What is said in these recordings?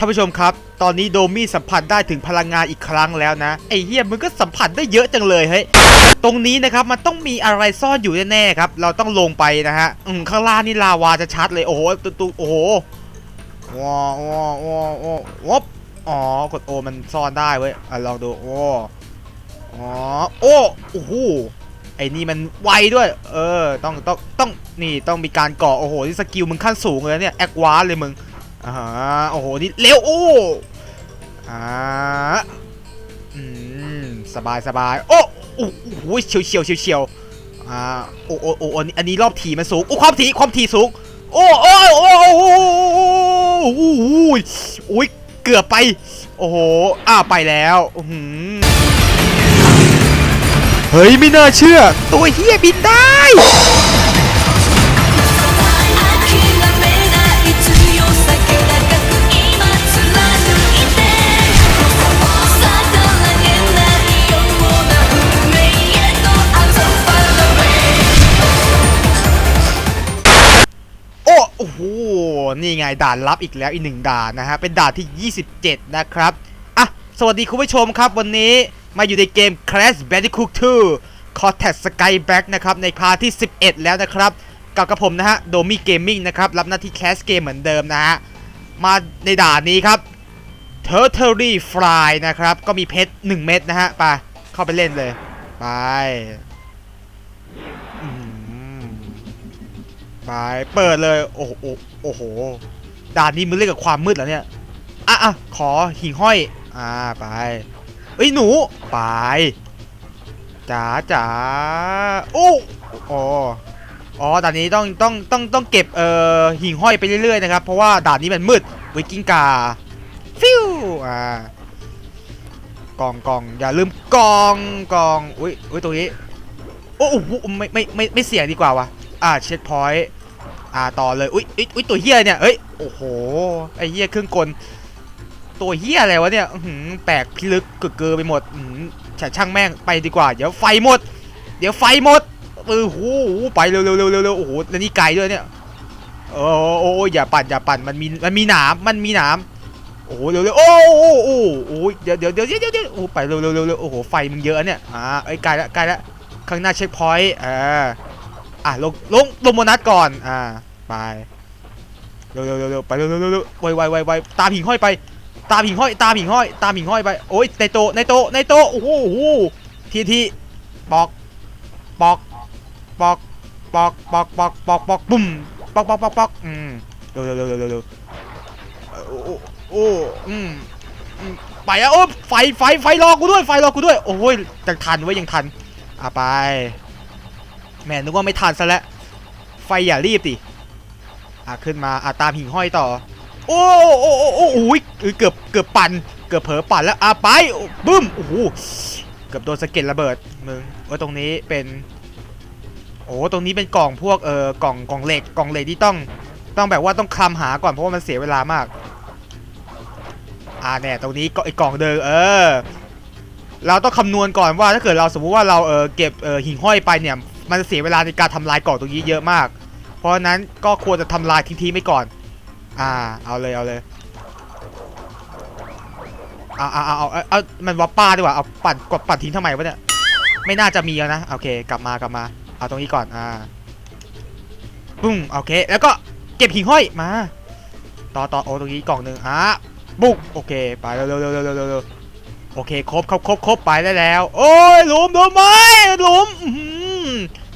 ท่านผู้ชมครับ ตอนนี้โดมี่สัมผัสได้ถึงพลังงานอีกครั้งแล้วนะ ไอ้เฮียมึงก็สัมผัสได้เยอะจังเลยเฮ้ยตรงนี้นะครับมันต้องมีอะไรซ่อนอยู่แน่ๆครับ เราต้องลงไปนะฮะอืมข้างล่างนี่ลาวาจะชัดเลยโอ้โหตุ๊ตุ๊โอ้โหว้าวว้าวว้าวว้าวอ๋อกดโอมันซ่อนได้เว้ยอะลองดูโอ้อ๋อโอ้โอ้โหไอ้นี่มันไวด้วย เออต้องต้องต้องนี่ต้องมีการกาะโอ้โหนี่สกิลมึงขั้นสูงเลยเนี่ยแอควาเลยมึง อ่าโอ้โหนี่เร็วโอ้อ่าอืมสบายสบายโอ้โอ้โหเฉียวเฉียวเฉียวเฉียวอ่าโอ้โอ้โอ้อันนี้รอบถีมันสูงโอ้ความถีความถีสูงโอ้โอ้โอ้โอ้โอ้โอ้โหอุ้ยเกือบไป โอ้โหอ้าไปแล้วหือเฮ้ยไม่น่าเชื่อ ตัวเฮียบินได้ นี่ไงด่านลับอีกแล้วอีกหนึ่งด่านนะฮะเป็นด่านที่ 27 นะครับอะสวัสดีคุณผู้ชมครับวันนี้มาอยู่ในเกม Crash Bandicoot 2 Cortex Skyback นะครับในพาร์ทที่ 11 แล้วนะครับกับกับผมนะฮะโดมี่เกมมิ่งนะครับรับหน้าที่ Crash Game เหมือนเดิมนะฮะมาในด่านนี้ครับ Turtle Fly นะครับก็มีเพชร1เม็ดนะฮะไปเข้าไปเล่นเลยไปอืม ไปเปิดเลย โอ้โหโอ้โหด่านนี้มึงเล่นกับความมืดเหรอเนี่ยอะอะขอหิ่งห้อย อ่าไปเอ้ยหนูไปจ๋าจ๋าโอ้โอ้อ๋อด่านนี้ต้องต้องต้องต้องเก็บเอ่อหิ่งห้อยไปเรื่อยๆนะครับเพราะว่าด่านนี้มันมืดวิกิ้งกาฟิวอ่ากองกองอย่าลืมกองกองอุ้ยอุ้ยตรงนี้โอ้โหไม่ไม่ไม่ไม่เสี่ยงดีกว่าวะอ่าเช็ดพอยต์ อ่าต่อเลยอุ้ยอุ๊ยอุ้ยตัวเฮียเนี่ยเอ้ยโอ้โหไอเฮียเครื่องกล ตัวเฮียอะไรวะเนี่ยหือแปลกพิลึกกึกเกอไปหมดฉะช่างแม่งไปดีกว่า เดี๋ยวไฟหมด เดี๋ยวไฟหมดเออโหไปเร็วเร็วเร็วเร็วโอ้โหแล้วนี่ไกลด้วยเนี่ยโอ้โอ้อย่าปั่นอย่าปั่นมันมีมันมีหนามมันมีหนามโอ้โหเร็วเร็วโอ้โหโอ้โอ้โหเดี๋ยวเดี๋ยวเดี๋ยวเดี๋ยวเดี๋ยวโอ้ไปเร็วเร็วเร็วเร็วโอ้โหไฟมึงเยอะเนี่ยอ่าไอ้ยใกลละใกลละข้างหน้าเช็คพอยต์อ่า อะลงลงลงโบนัสก่อน อ่า ไป เร็วเร็วเร็วไปเร็วเร็วเร็วไวไวไวไวตามหิ่งห้อยไป ตามหิ่งห้อย ตามหิ่งห้อย ตามหิ่งห้อยไป โอ้ยในโตในโตในโตโอ้โหทีทีปอก ปอก ปอก ปอก ปอก ปอก ปอก ปอกปุ่มปอกปอกปอกปอกอืมเร็วเร็วเร็วเร็วเร็วโอ้โอ้โอ้อืมอืมไปอะโอ้ไฟไฟไฟรอกูด้วยไฟรอกูด้วย โอ้ยยังทันไว้ยยังทันอะไป แม่นึกว่าไม่ทันซะแล้วไฟอย่ารีบดิอะขึ้นมาอะตามหิ่งห้อยต่อ โอ้โอ้โอ้โอ้โอ้ยเอ้ยเกือบเกือบปั่นเกือบเผลอปั่นแล้วอะไปบึ้มโอ้โหเกือบโดนสะเก็ดระเบิดมึงว่าตรงนี้เป็นโอ้ตรงนี้เป็นกล่องพวกเออกล่องกล่องเหล็กกล่องเหล็กที่ต้องต้องแบบว่าต้องคลำหาก่อนเพราะว่ามันเสียเวลามากอ่าแน่ตรงนี้ก็ไอ้กล่องเดิมเออ เราต้องคำนวณก่อนว่าถ้าเกิดเราสมมุติว่าเราเออเก็บเออหิ่งห้อยไปเนี่ย มันจะเสียเวลาในการทำลายกล่องตรงนี้เยอะมาก เพราะนั้นก็ควรจะทำลายทิ้งๆไปก่อน อ่า เอาเลยเอาเลยเอาเอาเอาเอาเอาเอามันวับป้าดีกว่า เอาปั่นกดปั่นทิ้งทำไมวะเนี่ย ไม่น่าจะมีแล้วนะ โอเค กลับมากลับมา เอาตรงนี้ก่อน อ่า ปุ้ง โอเค แล้วก็เก็บหิ่งห้อย มา ต่อต่อโอ้ตรงนี้กล่องหนึ่งอะบุก โอเค ไปเร็วเร็วเร็วเร็วเร็วเร็วเร็วโอเค ครบครบครบครบไปได้แล้ว โอ้ยหลุมหลุมไหมหลุมอื้อหือ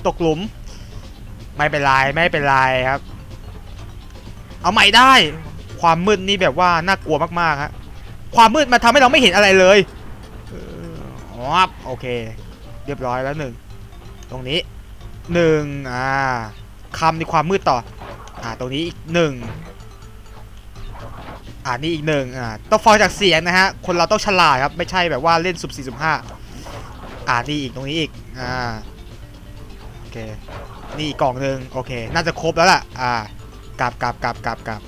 ตกหลุม ไม่เป็นไรไม่เป็นไรครับ เอาใหม่ได้ ความมืดนี่แบบว่าน่ากลัวมากๆฮะความมืดมันทำให้เราไม่เห็นอะไรเลยเอออ๋อโอเค เรียบร้อยแล้วหนึ่งตรงนี้หนึ่งอ่าคำในความมืดต่อ อ่าตรงนี้อีกหนึ่งอ่านี่อีกหนึ่งอ่าต้องฟังจากเสียงนะฮะ คนเราต้องฉลาดครับ ไม่ใช่แบบว่าเล่นสุ่มสี่สุ่มห้าอ่านี่อีกตรงนี้อีก อ่า เค นี่อีกกล่องหนึ่งโอเค น่าจะครบแล้วล่ะ อ่ากลับกลับกลับกลับกลับ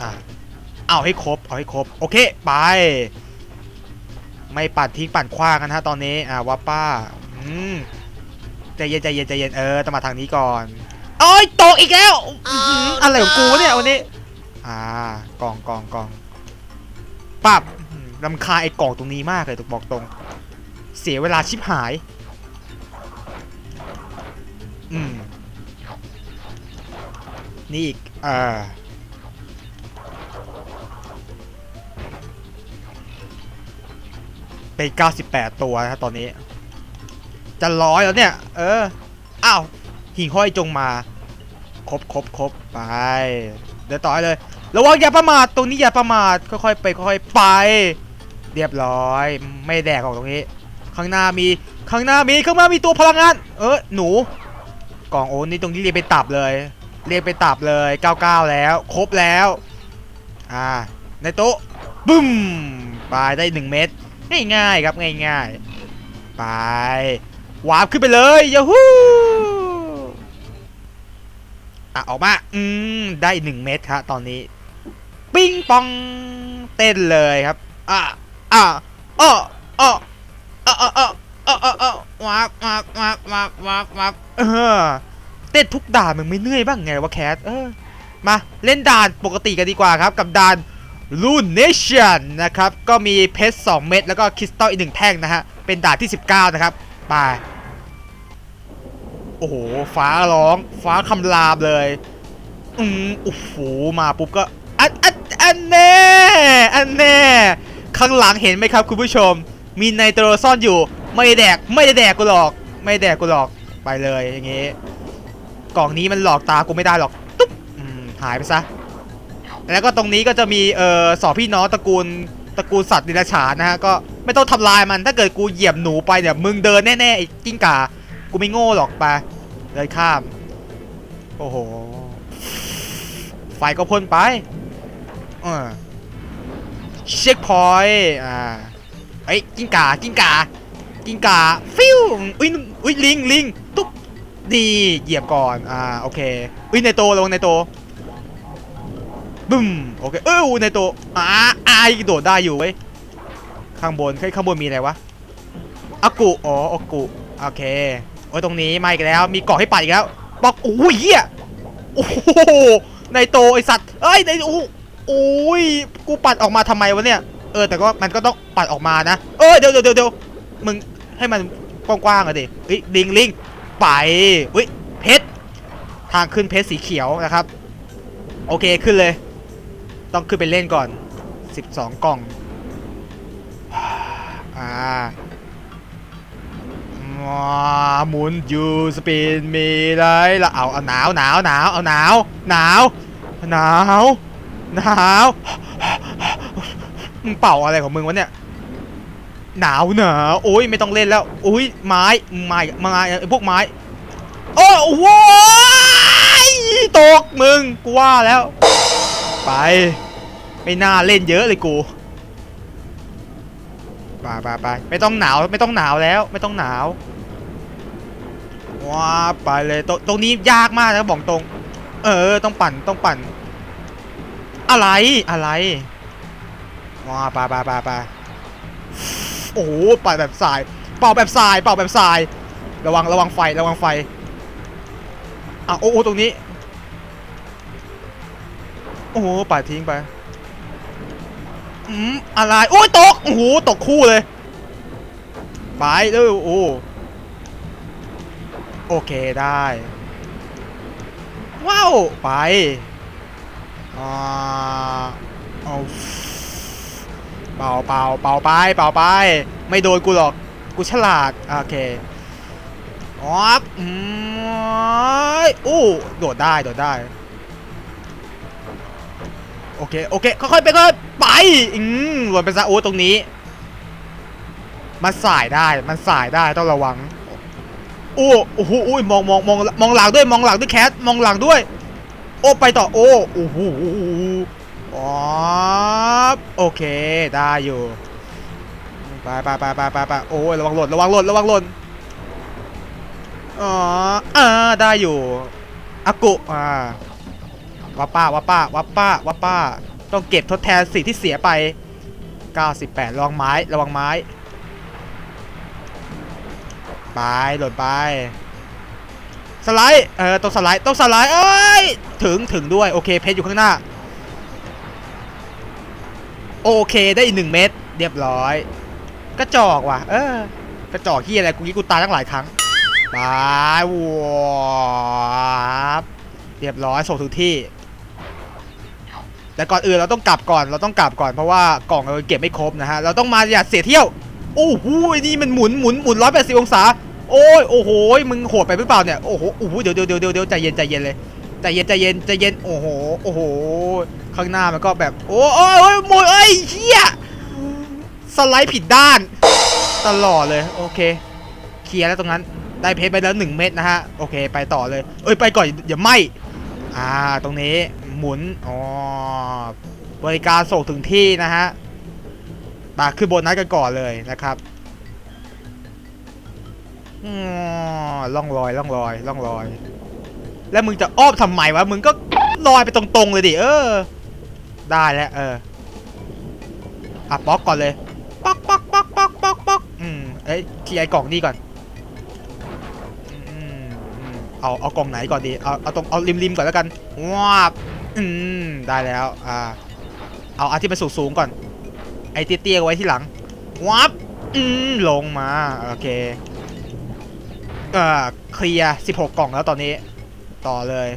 อ่าเอาให้ครบ เอาให้ครบ โอเค ไป ไม่ปัดทิ้งปั่นคว้างกันฮะตอนนี้ อ่าวัปป้า อืมใจเย็นใจเย็นใจเย็นเออต้องมาทางนี้ก่อนโอ้ยตกอีกแล้วอื้อหืออะไรของกูเนี่ยวันนี้ อ่ากล่องกล่องกล่องปับอื้อหือลำคาญไอ้กล่องตรงนี้มากเลยถูกบอกตรง เสียเวลาชิบหาย อืม นี่อีกเอ่า เป็น98ตัวนะครับตอนนี้ จะร้อยแล้วเนี่ย เออ อ้าว หิ่งห้อยจงมา ครบครบครบไป เดี๋ยวต่อให้เลย ระวังอย่าประมาท ตรงนี้อย่าประมาท ค่อยๆไป ค่อยๆไป เรียบร้อย ไม่แดกออกตรงนี้ ข้างหน้ามี ข้างหน้ามี ข้างหน้ามีตัวพลังงาน เออ หนู กล่องโอ้นี่ตรงนี้เรียงเป็นตับเลย เรียงเป็นตับเลย99แล้ว ครบแล้วอ่าในโต๊ะบึ้มไปได้ 1 เม็ดง่ายๆครับง่ายๆ ไปวาร์ปขึ้นไปเลยยาฮูอะออกมาอืมได้ 1 เม็ดครับตอนนี้ ปิ้งปองเต้นเลยครับอะอะอ้ออ้ออ้ออ้อ อออ้ออ้ออ้อวาร์ปวาร์ปวาร์ปวาร์ปวาร์ปวาร์ปเออเต้นทุกด่านมึงไม่เหนื่อยบ้างไงวะแคทเออมาเล่นด่านปกติกันดีกว่าครับ กับด่านลูนเนชั่นนะครับ ก็มีเพชร2เม็ดแล้วก็คริสตัลอีกหนึ่งแท่งนะฮะ เป็นด่านที่ 19 นะครับไปโอ้โห ฟ้าร้อง ฟ้าคำรามเลย อืมโอ้โหมาปุ๊บก็ อันอันอันแน่อันแน่ ข้างหลังเห็นไหมครับคุณผู้ชม มีไนโตรซ่อนอยู่ ไม่ได้แดกไม่ได้แดกกูหรอก ไม่ไแดกกูหรอกไปเลยอย่างงี้กล่องนี้มันหลอกตากูไม่ได้หรอกตุ๊บหายไปซะแล้วก็ตรงนี้ก็จะมีเอ่อสองพี่น้องตระกูลตระกูลสัตว์ดิลฉานนะฮะก็ไม่ต้องทำลายมันถ้าเกิดกูเหยียบหนูไปเนี่ยมึงเดินแน่ๆไอ้กิ้งก่ากูไม่โง่หรอกไปเดินข้าม โอ้โหไฟก็พ่นไปเออเช็คพอยต์อ่าไอ้ยกิ้งก่ากิ้งก่า กิ้งก่าฟิวอุ้ยอุ้ยลิงลิงตุ๊บดีเหยียบก่อนอ่าโอเคอุ้ยในโตระวังในโตบึ้มโอเคเออในโตอ่าอายโดดได้อยู่เว้ยข้างบนเฮ้ยข้างบนมีอะไรวะอากุอ๋ออากุโอเคโอ้ยตรงนี้มาอีกแล้วมีเกาะให้ปัดอีกแล้วบอกโอ้ยเหี้ยโอ้โหในโตไอสัตว์เอ้ยในโอ้โอ้ยกูปัดออกมาทำไมวะเนี่ยเออแต่ก็มันก็ต้องปัดออกมานะเออเดี๋ยวเดี๋ยวเดี๋ยวเดี๋ยวมึง ให้มันกว้างๆอะดิเฮ้ยลิงลิงไปอุ้ยเพชรทางขึ้นเพชรสีเขียวนะครับ โอเคขึ้นเลย ต้องขึ้นไปเล่นก่อน 12 กล่องอ่าหมุนยูสปินมีไรละเอาเอาหนาวหนาวหนาวเอาหนาวหนาวหนาวหนาวมึงเป่าอะไรของมึงวะเนี่ย หนาวหนาโอ้ยไม่ต้องเล่นแล้วโอ้ยไม้ไม้ไม้พวกไม้โอ้โหยตกมึงกูว่าแล้ว ไปไม่น่าเล่นเยอะเลยกูไปไปไปไม่ต้องหนาวไม่ต้องหนาวแล้วไม่ต้องหนาวว้าไปเลยตรงตรงนี้ยากมากนะบอกตรง เออต้องปั่นต้องปั่น อะไรอะไรว้าไปไปไปไป โอ้โหปั่นแบบสาย เป่าแบบสาย เป่าแบบสาย ระวังระวังไฟระวังไฟอะโอ้โหตรงนี้ โอ้โหปัดทิ้งไปอืมอะไรโอ้ยตกโอ้โหตกคู่เลยไปเลยโอ้โอเคได้ ว้าว ไปอ่าเอา ป่าเป่าเป่าไปเป่าไป ไม่โดนกูหรอก กูฉลาด โอเคอ๋ออืมอู้โดดได้โดดได้ โอเค โอเค ค่อยๆไปค่อยๆไป อืมหล่นไปซะโอ้ตรงนี้ มันสายได้ มันสายได้ต้องระวังโอ้โอ้โหมองมองมองมองหลังด้วย มองหลังด้วยแคท มองหลังด้วย โอ้ ไปต่อ โอ้ โอ้โห อ๋อโอเค ได้อยู่ไปไปไปไปไปไปโอ้ยระวังหล่นระวังหล่นระวังหล่นอ๋ออ่าได้อยู่อากุอ่าวับป้าวับป้าวับป้าวับป้า ต้องเก็บทดแทนสิ่งที่เสียไป 98ระวังไม้ระวังไม้ไปหล่นไปสไลด์เออต้องสไลด์ต้องสไลด์เอ้ยถึงถึงด้วยโอเคเพชรอยู่ข้างหน้า โอเคได้อีกหนึ่งเม็ดเรียบร้อย กระจอกว่ะ เออกระจอกที่อะไรกูกี้กูตายตั้งหลายครั้งบายวัวเรียบร้อยส่งถึงที่ แต่ก่อนอื่นเราต้องกลับก่อนเราต้องกลับก่อนเพราะว่ากล่องเราเก็บไม่ครบนะฮะเราต้องมาอย่าเสียเที่ยวโอ้โหนี่มันหมุนหมุนหมุนร้อยแปดสิบองศาโอ้ยโอ้โหมึงโหดไปหรือเปล่าเนี่ยโอ้โหโอ้โหเดี๋ยเดี๋ยวเดี๋ยวเดี๋ยวเดี๋ยวใจเย็นใจเย็นเลย ใจเย็นใจเย็นใจเย็นโอ้โหโอ้โหข้างหน้ามันก็แบบ โอ้โอ้ยโอ้ยเอ้ยเฮียสไลด์ผิดด้าน ตลอดเลยโอเค เคลียร์แล้วตรงนั้นได้เพชรไปแล้วหนึ่งเม็ดนะฮะโอเค ไปต่อเลย เอ้ยไปก่อนอย่าไหมอ่าตรงนี้หมุนอ๋อบริการส่งถึงที่นะฮะมาขึ้นบนนั้นกันก่อนเลยนะครับอ๋อล่องลอยล่องลอยล่องลอย แล้วมึงจะอ้อมทำไมวะ มึงก็ลอยไปตรงๆเลยดิ เออ ได้แล้ว เออ อะป๊อกก่อนเลย ป๊อกป๊อกป๊อกป๊อกป๊อกป๊อกอืมเอ้ยเคลียร์ไอ้กล่องนี่ก่อนอืมอืมเอา เอากล่องไหนก่อนดี เอา เอาตรง เอาริมริมๆก่อนแล้วกันว้าบอืม ได้แล้ว อ่า เอาอันที่มันสูงๆก่อน ไอ้เตี้ยๆไว้ที่หลังวับอืม ลงมา โอเค เอ่อ เคลียร์16 กล่องแล้วตอนนี้ ต่อเลย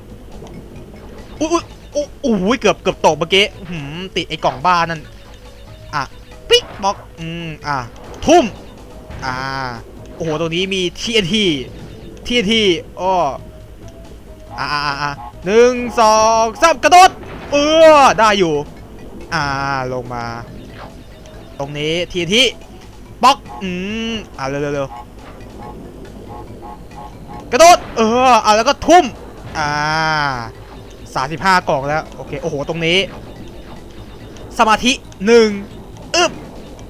อุ้ยอุ้ยอุ้ยเกือบเกือบตกเมื่อกี้หืมติดไอ้กล่องบ้านั่นอะปิ๊กบ็อกอืมอะทุ่มอ่าโอ้โหตรงนี้มี TNT TNT อ้ออ่าอ่าอ่าหนึ่งสองสามกระโดดเออได้อยู่อ่าลงมา ตรงนี้ TNT บล็อกอืมอ่าเร็วเร็วเร็วกระโดดเอออ่าแล้วก็ทุ่ม อ่าสามสิบห้ากล่องแล้ว โอเค โอ้โห ตรงนี้ สมาธิหนึ่งอึบ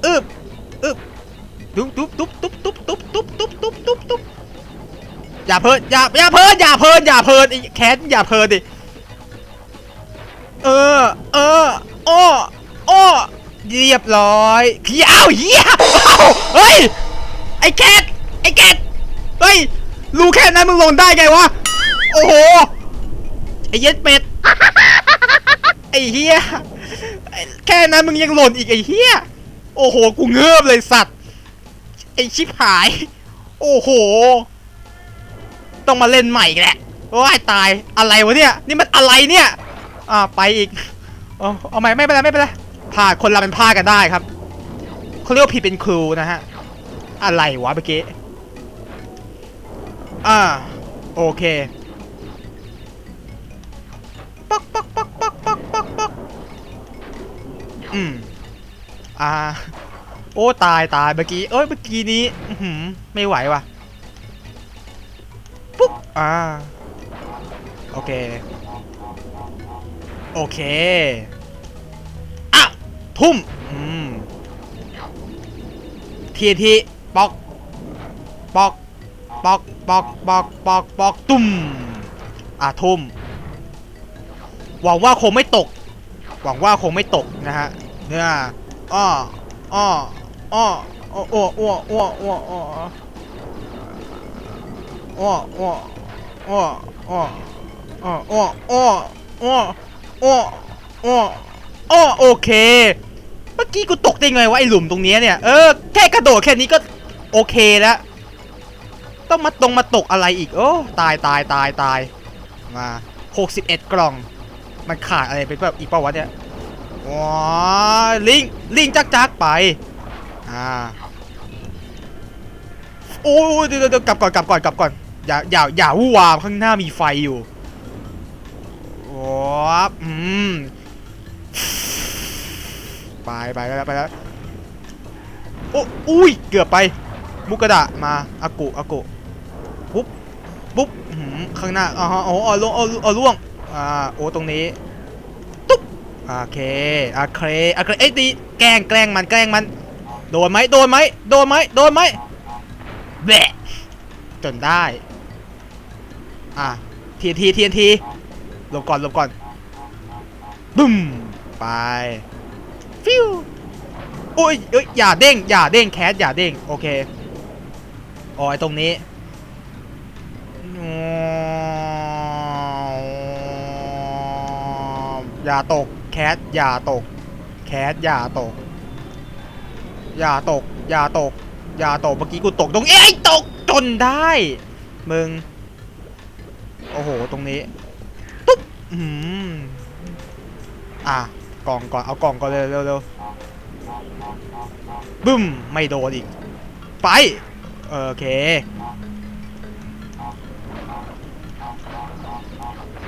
อึบอึบตุ๊บตุ๊บตุ๊บตุ๊บตุ๊บตุ๊บตุ๊บตุ๊บตุ๊บตุ๊บตุ๊บอย่าเพลินอย่าอย่าเพลินอย่าเพลินอย่าเพลินไอ้แคทอย่าเพลินดิเออ เอออ้ออ้อเรียบร้อยเฮียอ้าวเฮียอ้าวเฮ้ยไอ้แคทไอ้แคทเฮ้ยรู้แค่นั้นมึงลงได้ไงวะ โอ้โห ไอ้เย็ดเป็ด ไอ้เฮียแค่นั้นมึงยังหล่นอีกไอ้เฮียโอ้โห กูเงือบเลยสัตว์ ไอชิบหาย โอ้โห ต้องมาเล่นใหม่แหละโอ้ยตาย อะไรวะเนี่ย นี่มันอะไรเนี่ย อ่า ไปอีกเอาเอาใหม่ไม่เป็นไรไม่เป็นไรพลาดคนเราเป็นพลาดกันได้ครับเขาเรียกว่าผิดเป็นครูนะฮะ อะไรวะเมื่อกี้ อ่า โอเค ป๊อกป๊อกป๊อกป๊อกป๊อกป๊อกป๊อกอืมอ่า โอ้ตายตายเมื่อกี้ เอ้ยเมื่อกี้นี้อื้อหือไม่ไหวว่ะ ปุ๊บ อ่า โอเค โอเค อะ ทุ่ม อืม ทีทีปอก ปอก ปอก ปอก ปอก ปอก ปอก ตุ้มอะ ทุ่ม หวังว่าคงไม่ตก หวังว่าคงไม่ตกนะฮะเนี่ยอ้ออ้ออ้ออ้ออ้ออ้ออ้ออ้ออ้ออ้ออ้ออ้ออ้ออ้ออ้ออ้ออ้ออ้ออ้อโอเค เมื่อกี้กูตกได้ไงวะไอหลุมตรงนี้เนี่ย เออแค่กระโดดแค่นี้ก็โอเคแล้วต้องมาตรงมาตกอะไรอีก โอ้ ตายตายตายตายมา 61 กล่อง มันขาดอะไรไปแบบอีกเปล่าวะเนี่ยว้าลิงลิงจักจักไปอ่าโอ้ยเดี๋ยวเดี๋ยวกลับก่อนกลับก่อนกลับก่อนอย่าอย่าอย่าวู่วามข้างหน้ามีไฟอยู่ว้าอืมไปไปแล้วไปแล้วโอ้อุ้ยเกือบไปมุกกระดะมาอากุอากุปุ๊บปุ๊บข้างหน้าอ๋ออ๋ออ๋อล่วงอ๋อล่วง อ่าโอ้ตรงนี้ตุ๊บโอเคโอเคโอเคเอ้ยดีแกล้งแกล้งมันแกล้งมัน โดนไหมโดนไหมโดนไหมโดนไหมแบะจนได้ อะทีทีทีทีหลบก่อนหลบก่อนบึ้มไปฟิวโอ้ยเอ้ยอย่าเด้งอย่าเด้งแคสอย่าเด้งโอเคอ๋อไอตรงนี้ อย่าตก แคทอย่าตก แคสอย่าตก อย่าตก อย่าตก อย่าตก เมื่อกี้กูตกตรงเอ้ยตกจนได้ มึง โอ้โห ตรงนี้ ตุ๊บ อืม อะ กล่องก่อน เอากล่องก่อนเร็วเร็วเร็วบึ้ม ไม่โดนอีก ไป โอเค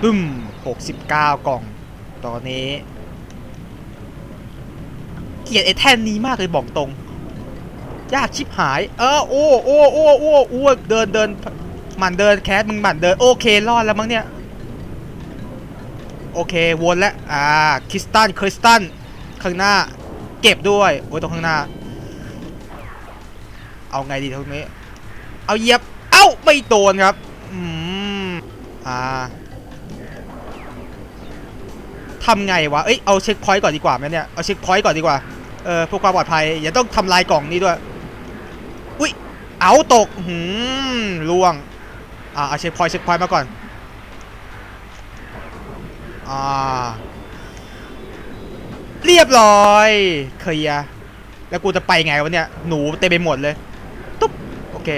บึ้ม69 กล่อง ตอนนี้ เกลียดไอ้แท่นนี้มากเลยบอกตรง ยากชิบหาย เออโอ้โอ้โอ้โอ้โอ้เดินเดินหมันเดินแคสมึงหมันเดิน โอเครอดแล้วมั้งเนี่ย โอเควนแล้วอ่าคริสตันคริสตันข้างหน้า เก็บด้วยโอ้ยตรงข้างหน้า เอาไงดีตรงนี้ เอาเหยียบ เอ้าไม่โดนครับ อืมอ่า ทำไงวะ เอ้ย เอาเช็คพอยต์ก่อนดีกว่าไหมเนี่ย เอาเช็คพอยต์ก่อนดีกว่า เออเพื่อความปลอดภัย อย่าต้องทำลายกล่องนี้ด้วย อุ้ย เอาตก หืมล่วง อ่าเอาเช็คพอยต์เช็คพอยต์มาก่อน อ่า เรียบร้อยเคลียร์แล้วกูจะไปไงวะเนี่ย หนูเต็มไปหมดเลย ตุ๊บ โอเค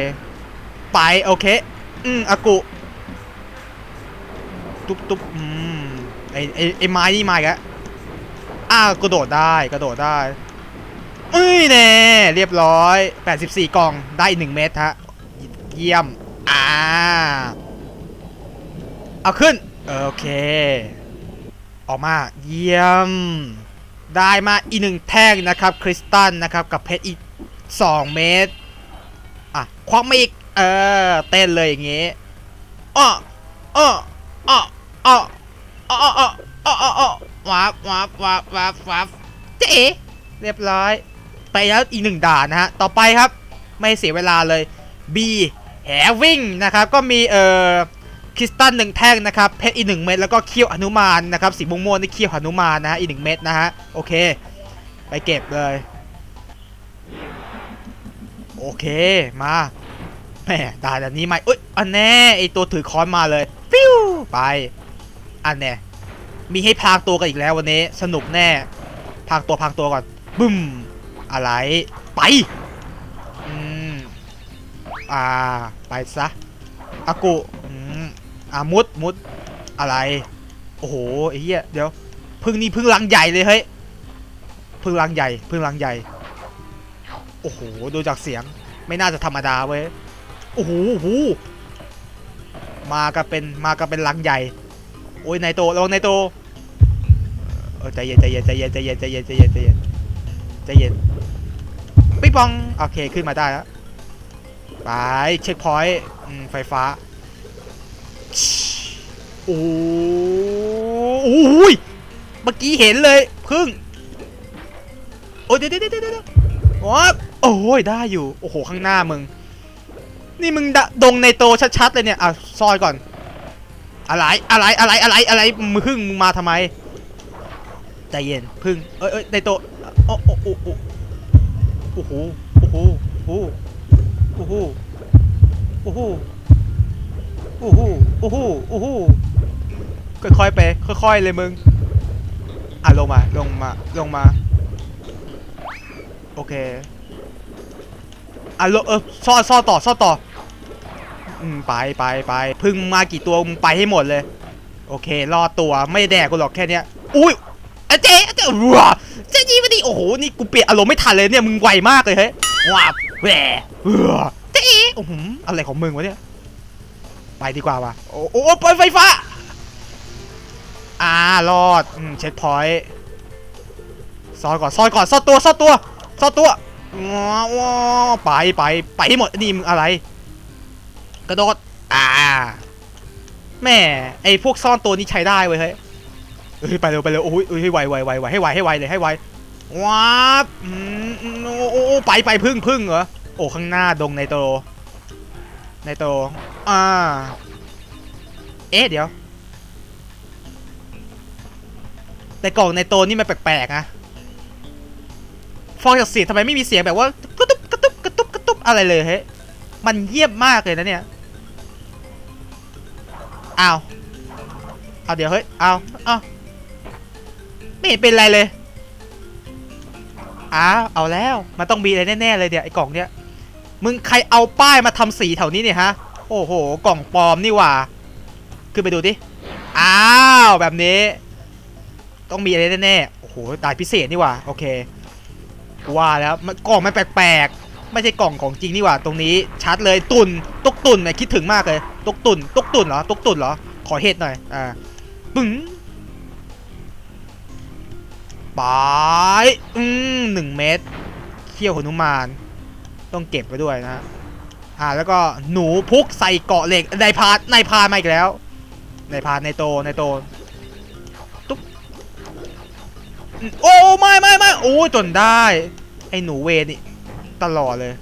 ไป โอเค อืมอากุ ตุ๊บตุ๊บอืม ไอ้ไอไอไม้นี่มาอีกแล้วอ้าวกระโดดได้กระโดดได้เอ้ยแน่เรียบร้อย 84 กล่องได้อีกหนึ่งเม็ดฮะเยี่ยม อ่า เอาขึ้น โอเค ออกมาเยี่ยม ได้มาอีกหนึ่งแท่งนะครับ คริสตัลนะครับ กับเพชรอีก 2 เม็ดอะ ควักมาอีก เออ เต้นเลยอย่างงี้อ้ออ้ออ้ออ้อ อ้ออ้ออ้ออ้ออ้ออ้อวับวับวับวับวับเจ๊เรียบร้อย ไปแล้วอีกหนึ่งด่านนะฮะ ต่อไปครับ ไม่เสียเวลาเลย B แหวิ่งนะครับ ก็มีเอ่อคริสตัลหนึ่งแท่งนะครับ เพชรอีกหนึ่งเม็ด แล้วก็เขี้ยวหนุมานนะครับ สีม่วงๆนี่เขี้ยวหนุมานนะฮะ อีกหนึ่งเม็ดนะฮะ โอเค ไปเก็บเลย โอเค มาแหมด่านแบบนี้ไหมเอ้ยอันแน่ ไอตัวถือค้อนมาเลยฟิวไป อันแน่มีให้พางตัวกันอีกแล้ววันนี้ สนุกแน่ พางตัวพางตัวก่อน บึ้ม อะไร ไป อืม อ่า ไปซะ อากุ อืม อ่ามุดมุด อะไร โอ้โหไอ้เหี้ย เดี๋ยว พึ่งนี่พึ่งรังใหญ่เลยเฮ้ย พึ่งรังใหญ่ พึ่งรังใหญ่ โอ้โห ดูจากเสียง ไม่น่าจะธรรมดาเว้ย โอ้โหมากันเป็น มากันเป็นลังใหญ่ โอ้ยนายโตระวังนายโตเออใจเย็นใจเย็นใจเย็นใจเย็นใจเย็นใจเย็นใจเย็นใจเย็นปิ๊งปองโอเคขึ้นมาได้แล้วไปเช็คพอยต์ไฟฟ้าโอ้โหอุ้ยเมื่อกี้เห็นเลยพึ่งโอ้ยเดี๋ยวเดี๋ยวเดี๋ยวเดี๋ยวว้าโอ้ยได้อยู่โอ้โหข้างหน้ามึงนี่มึงดะดงในโตชัดๆเลยเนี่ยอะซอยก่อน อะไรอะไรอะไรอะไรอะไรมึงพึ่งมึงมาทำไมใจเย็นพึ่งเอ้ยเอ้ยในโตะโอ้โอ้โอ้โอ้โอ้โหโอ้โหโอ้โหโอ้โหโอ้โหโอ้โหโอ้โหค่อยๆไปค่อยๆเลยมึงอะลงมาลงมาลงมาโอเคอะลงเออซ่อนซ่อนต่อซ่อนต่อ อืมไปไปไปพึ่งมากี่ตัวมึงไปให้หมดเลย โอเครอดตัวไม่แดกกูหรอกแค่เนี้ยอุ้ยอาเจ๊อาเจ๊รัวเจ๊ยี่มาดิโอ้โหนี่กูเปลี่ยนอารมณ์ไม่ทันเลยเนี่ยมึงไวมากเลยเฮ้ยว้าบแหวเออเจ๊โอ้โหอะไรของมึงวะเนี่ยไปดีกว่าว่ะโอ้โอ้เปิดไฟฟ้าอ่ารอดอืมเช็คพอยต์ซอยก่อนซอยก่อนซ่อนตัวซ่อนตัวซ่อนตัวว้าวว้าวไปไปไปให้หมดนี่มึงอะไร กระโดด อ่า แม่ไอพวกซ่อนตัวนี้ใช้ได้เว้ยเฮ้ยเฮ้ยไปเร็วไปเร็วโอ้ยเอ้ยไวไวไวไวให้ไวให้ไวเลยให้ไวว้าบอืมอืมโอ้ไปไปพึ่งพึ่งเหรอโอ้ข้างหน้าดงในโตในโตอ่าเอ๊ะเดี๋ยว แต่กล่องในโตนี่มันแปลกๆนะฟังจากเสียงทำไมไม่มีเสียงแบบว่ากระตุบกระตุบกระตุบกระตุบอะไรเลยเฮ้ยมันเยียบมากเลยนะเนี่ย อ้าวเอาเดี๋ยวเฮ้ยเอาเอาไม่เห็นเป็นไรเลยอ้าวเอาแล้วมันต้องมีอะไรแน่ๆเลยเดี๋ยวไอ้กล่องเนี้ยมึงใครเอาป้ายมาทำสีแถวนี้เนี่ยฮะ โอ้โห กล่องปลอมนี่หว่าขึ้นไปดูดิอ้าวแบบนี้ ต้องมีอะไรแน่ๆโอ้โหด่านพิเศษนี่หว่าโอเคว่าแล้วมันกล่องมันแปลกๆ ไม่ใช่กล่องของจริงนี่หว่าตรงนี้ชัดเลยตุนตุกตุนเนี่ยคิดถึงมากเลยตุกตุนตุกตุนเหรอตุกตุนเหรอขอเห็ดหน่อยอ่าปึ้งปายอืมหนึ่งเมตรเขี้ยวหนุมาน ต้องเก็บไว้ด้วยนะอ่าแล้วก็หนูพุกใส่เกาะเหล็กนายพานนายพานมาอีกแล้วนายพานนโตในโตตุ๊กโอ้ไม่ไม่ไม่โอ้จนได้ไอ้หนูเวนี่ ตลอดเลย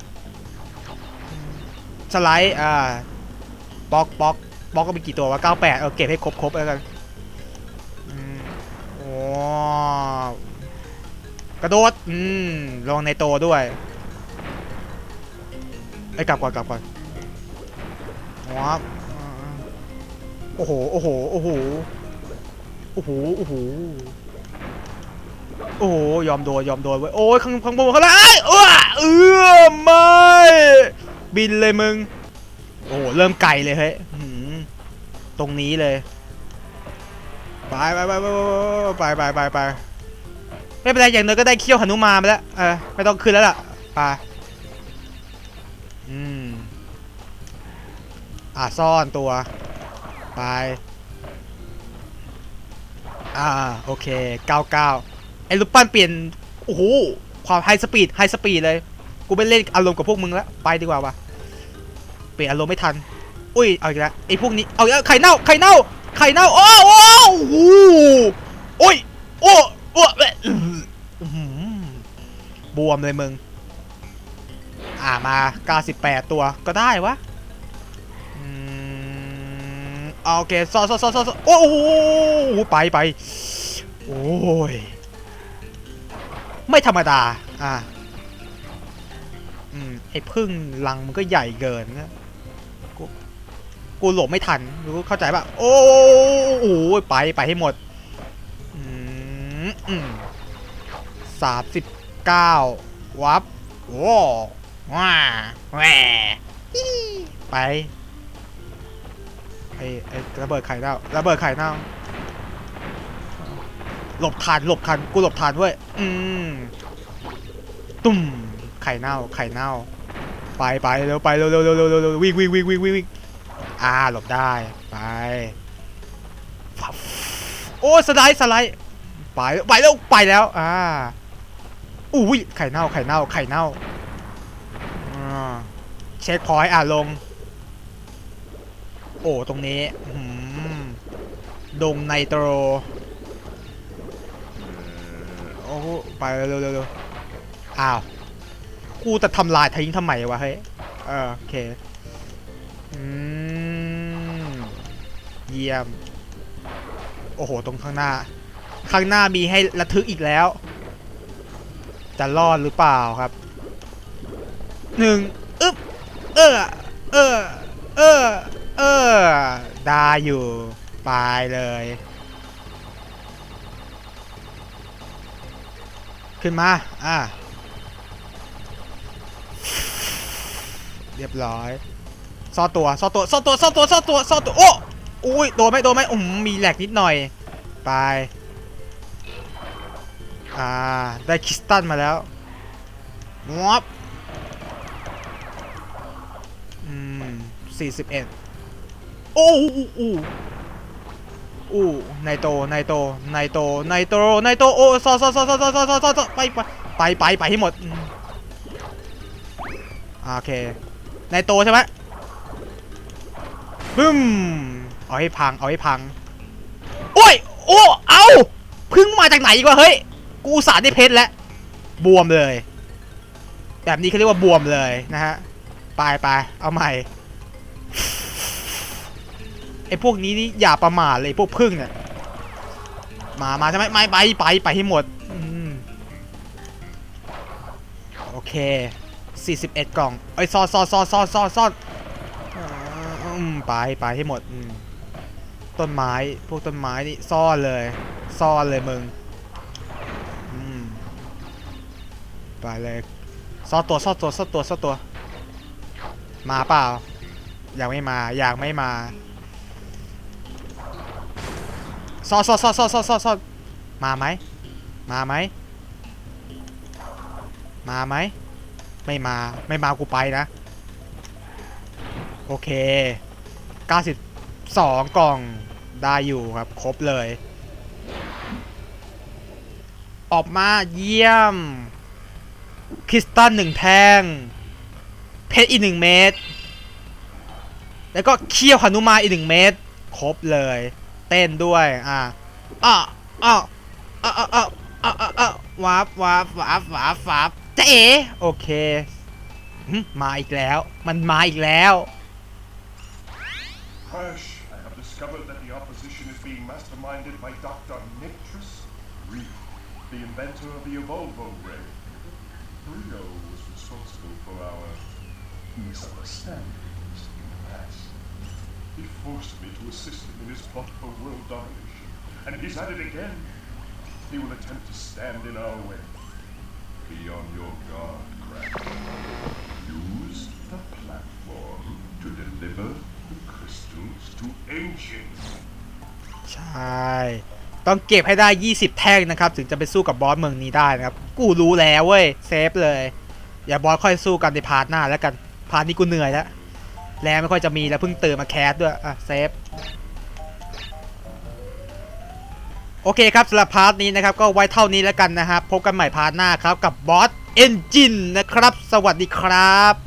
สไลด์อ่าบล็อกบล็อกบล็อกก็มีกี่ตัววะ98เออเก็บให้ครบครบแล้วกันอืมโอ้กระโดด อืมลองในโตด้วยไอ้กลับก่อนกลับก่อนว้าโอ้โห โอ้โห โอ้โห โอ้โห โอ้โห โอ้ยอมโดนยอมโดนเว้ยโอ้ยข้างข้างบนเขาละเออเออไม่บินเลยมึง โอ้เริ่มไกลเลยเฮ้ยตรงนี้เลยไปไปไปไปไปไปไปไปไม่เป็นไรอย่างน้อยก็ได้เคี่ยวหนุมาไปแล้วเออไม่ต้องขึ้นแล้วล่ะไปอืมอะซ่อนตัวไปอ่าโอเคเก้าเก้า ไอ้ลูกปั้นเปลี่ยน โอ้โห ความไฮสปีดไฮสปีดเลย กูไม่เล่นอารมณ์กับพวกมึงแล้ว ไปดีกว่าวะเปลี่ยนอารมณ์ไม่ทัน อุ้ย เอาอีกแล้วไอ้พวกนี้ เอาอีกแล้วไข่เน่า ไข่เน่า ไข่เน่า โอ้โหโอ้โหโอ้ยโอ้โอ้บวมเลยมึง อ่ามา 98 ตัว ก็ได้วะเอาโอเคซอซอซอซอซอโอ้โห ไปไป โอ้ย ไม่ธรรมดา อะอืมไอ้พึ่งลังมันก็ใหญ่เกินนะกูกูหลบไม่ทันรู้เข้าใจปะโอ้โหไปไปให้หมดอืมอืมสามสิบเก้าวับโอ้ว้าแหวไปไอ้ไอ้ระเบิดไข่เน่าระเบิดไข่เน่า หลบทันหลบทันกูหลบทันเว้ยอืมตุ่มไข่เน่าไข่เน่า ไปไปเร็วไปเร็วเร็วเร็วเร็วเร็ววิ่งวิ่งวิ่งวิ่งวิ่งวิ่งอ่าหลบได้ไปโอ้สไลด์สไลด์ไปไปแล้วไปแล้วอ่าอุ้ยไข่เน่าไข่เน่าไข่เน่าเช็คพอยต์อะลง โอ้ตรงนี้ดงไนโตร อ้โหไปเร็วเร็วอ้าว กูจะทำลายทิ้งทำไมวะเฮ้ยเออโอเค อืม เยี่ยม โอ้โห ตรงข้างหน้า ข้างหน้ามีให้ระทึกอีกแล้ว จะรอดหรือเปล่าครับ หนึ่งอึ๊บ เออ เออ เออ เออ ได้อยู่ ไปเลย ขึ้นมา อะเรียบร้อยซ่อตัวซ่อตัวซ่อตัวซ่อตัวซ่อตัวซ่อตัว โอ้อุ้ย โดนไหมโดนไหมอืมมีแหลกนิดหน่อย ไป อ่า ได้คริสตันมาแล้วงบอืมสี่สิบเอ็ดโอู้ อู้ไนโตไนโตไนโตไนโตไนโตโอ้ซอซอซอซอซอซอซอซอไปไปไปไปไปให้หมดโอเคไนโตใช่ไหมบึ้มเอาให้พังเอาให้พังโอ้ยโอ้เอาพึ่งมาจากไหนอีกวะเฮ้ยกูอุตสาห์ได้เพชรแล้วบวมเลย แบบนี้เขาเรียกว่าบวมเลยนะฮะไปไปเอาใหม่ ไอ้พวกนี้นี่อย่าประมาทเลยพวกพึ่งเนี่ยมามาใช่ไหมไม่ไปไปไปให้หมดอืมโอเค 41 กล่องเอ้ยซ่อนซ่อนซ่อนซ่อนซ่อนซ่ออืมไปไปให้หมดอืมต้นไม้พวกต้นไม้นี่ซ่อนเลย ซ่อนเลยมึงอืมไปเลยซ่อนตัวซ่อนตัวซ่อนตัวซ่อนตัว มาเปล่ายังไม่มายังไม่มา ซอนซ่อนซ่อนซ่อนซ่อซอซอมาไหมมาไหมมาไหมไม่มาไม่มากูไปนะ โอเค 92 กล่องได้อยู่ครับ ครบเลย ออกมาเยี่ยม คริสตัลหนึ่งแท่ง เพชรอีกหนึ่งเม็ดแล้วก็เขี้ยวหนุมาอีกหนึ่งเม็ดครบเลย เต้นด้วย อ่าอ้าวอ้าวอ้าวอ้าวอ้าวอ้าววาบวาบวาบวาบวาบจะเอโอเคมาอีกแล้ว มันมาอีกแล้ว Hush I have discovered that the opposition is being masterminded by Dr. Nictrus Rio the inventor of the Evolvo ray Rio was responsible for our misunderstanding He forced me to assist him in his plot for world domination, and he's at it again. He will attempt to stand in our way. Be on your guard, Crash. Use the platform to deliver the crystals to Ancient. ใช่ ต้องเก็บให้ได้ 20 แท่งนะครับ ถึงจะไปสู้กับบอสเมืองนี้ได้นะครับ กูรู้แล้วเว้ย เซฟเลย อย่าบอสค่อยสู้กันในพาร์ทหน้าแล้วกัน พาร์ทนี้กูเหนื่อยแล้ว แรงไม่ค่อยจะมีแล้วเพิ่งตื่นมาแคสด้วย อะเซฟโอเคครับสำหรับพาร์ทนี้นะครับ ก็ไว้เท่านี้แล้วกันนะครับ พบกันใหม่พาร์ทหน้าครับ กับบอสเอนจินนะครับ สวัสดีครับ